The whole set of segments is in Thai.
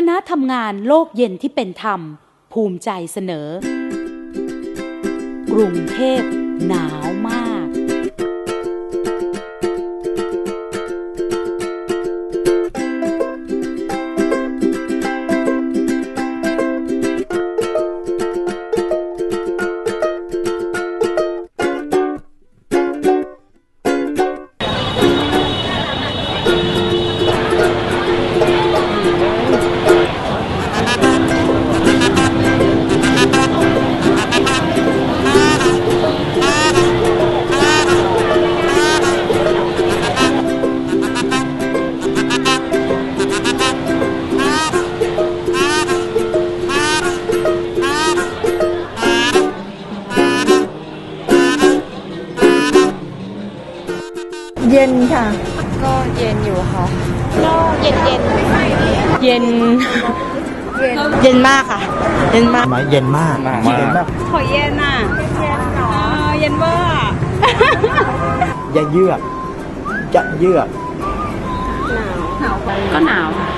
คณะทำงานโลกเย็นที่เป็นธรรม ภูมิใจเสนอ กรุงเทพหนาวมาก เย็นค่ะ ก็เย็นอยู่ค่ะ ก็เย็นเย็นเย็น เย็นมากค่ะ เย็นมากไหมเย็นมากเย็นมากขอเย็นอะเย็นหรอเย็นเวอร์อย่าเยือกจะเยือกก็หนาวค่ะ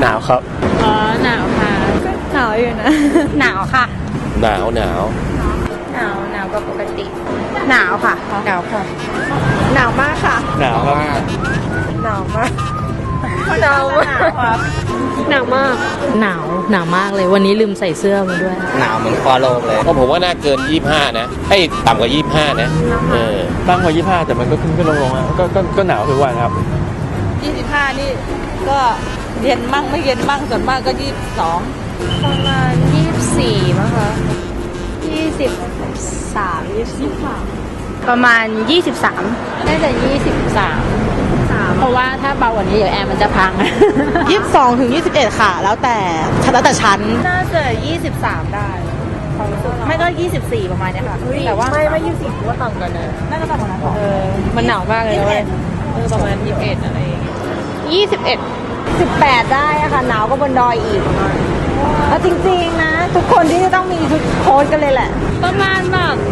หนาวครับอ๋อหนาวค่ะหนาวอยู่นะ หนาวค่ะ หนาวหนาวหนาวหนาว กว่าปกติ หนาวค่ะ หนาวค่ะ หนาวมากค่ะ หนาวครับหนาวมากหนาวมากหนาวมาก หนาว หนาวมากเลย วันนี้ลืมใส่เสื้อมาด้วย หนาวเหมือนฟาโลงเลยก็ผมว่าน่าเกิน 25 นะให้ยต่ำกว่า 25 นะ เออตั้งไว้ยี่ห้าแต่มันก็ขึ้นขึ้นลงลงอะก็ก็ก็หนาวทุกวันครับ 25 นี่ก็เย็นมั่งไม่เย็นมั่งส่วนมากก็ 22 ประมาณยี่สิบสี่มั้งคะยี่สิบสามยี่สิบประมาณยี่สิบสามน่าจะยี่สิบสามเพราะว่าถ้าเบากว่านี้เดี๋ยวแอร์มันจะพัง 22ถึง21 ค่ะ แล้วแต่แล้วแต่ชั้น น่าจะยี่สิบสามได้ไม่ก็24ประมาณเนี้ยค่ะ แต่ว่าไม่ไม่24ถือว่าต่ำกันนะน่าจะต่ำกว่านั้นเออมันหนาวมากเลยนะเว้ยเออประมาณ21อะไรอย่างเงี้ยยี่สิบเอ็ด18 ได้อะค่ะหนาวก็บนดอยอีกแล้วจริงๆนะ ทุกคนที่จะต้องมีชุดโค้ทกันเลยแหละ ประมาณแบบหนาวไป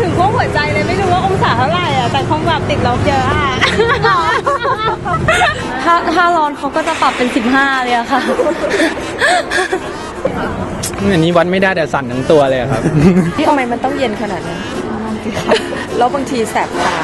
ถึงขั้วหัวใจเลยไม่รู้ว่าองศาเท่าไหร่อะแต่คงแบบติดลบเยอะอะถ้าถ้าร้อนเขาก็จะปรับเป็นสิบห้าเลยอะค่ะ อันนี้วัดไม่ได้แต่สั่นทั้งตัวเลยอะครับ ทำไมมันต้องเย็นขนาดนั้น แล้วบางทีแสบตา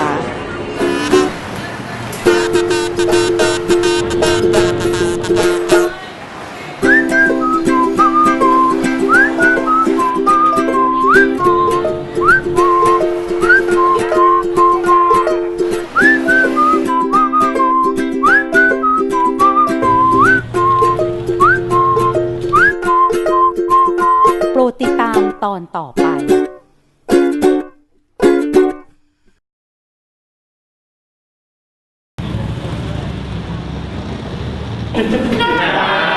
อนต่อไปห